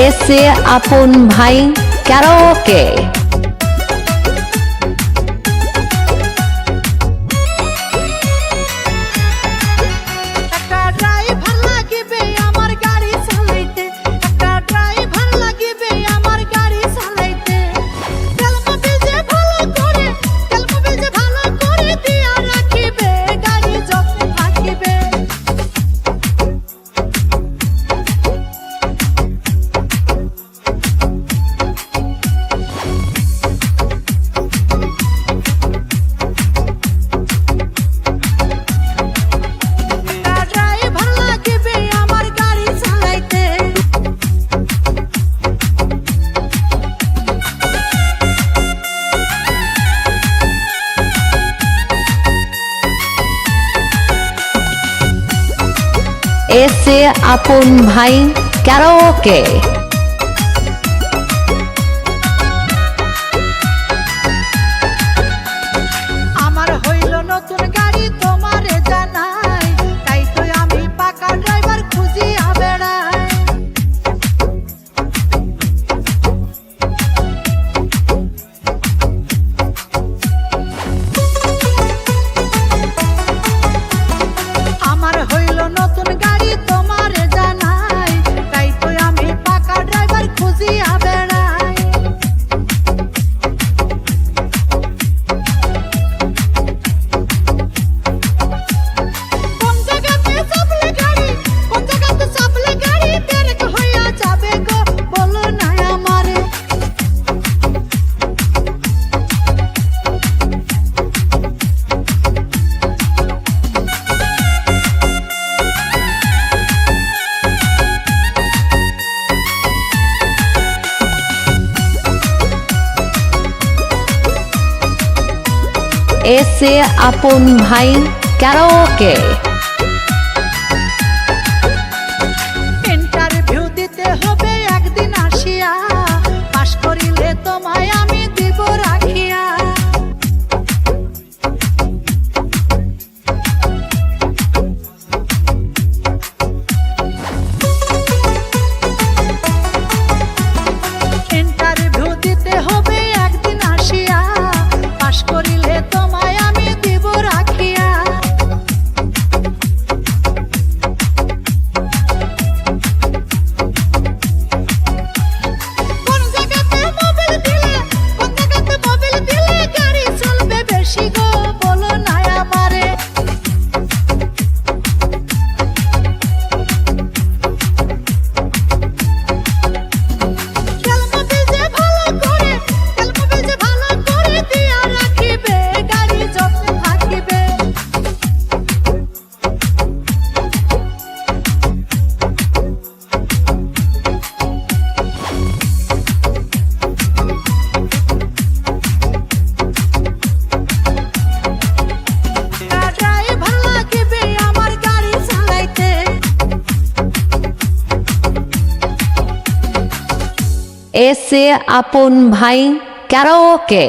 এসে আপন ভাই ক্যারাওকে এসে আপন ভাই ক্যারাওকে এসে আপন ভাই ক্যারাওকে এসে আপন ভাই ক্যারাওকে